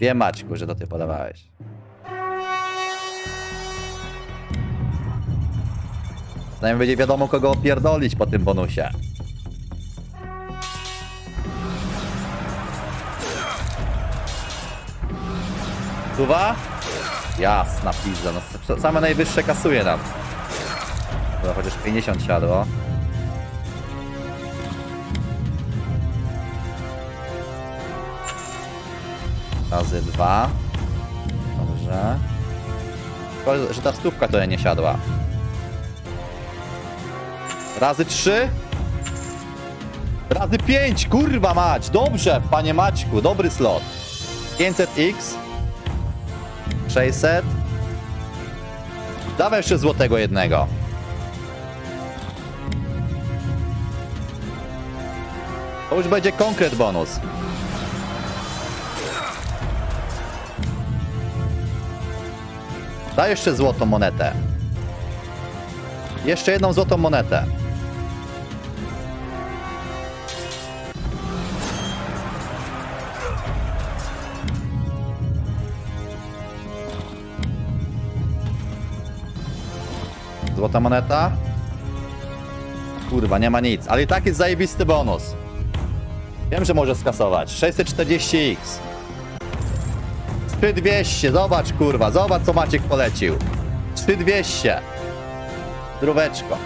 Wiem, Maćku, że to ty podawałeś. Przynajmniej będzie wiadomo, kogo opierdolić po tym bonusie. Tuwa? Jasna pizza, no same najwyższe kasuje nam. Chociaż 50 siadło. Razy dwa. Dobrze. Szkoda, że ta stówka to nie siadła. Razy trzy. Razy pięć, kurwa mać. Dobrze, panie Maćku, dobry slot. 500x. 600. Dawaj jeszcze złotego jednego. To już będzie konkret bonus. Daj jeszcze złotą monetę. Jeszcze jedną złotą monetę. Złota moneta. Kurwa, nie ma nic. Ale i tak jest zajebisty bonus. Wiem, że może skasować. 640x. 3200, zobacz kurwa, zobacz co Maciek polecił. 3200. Zdróweczko.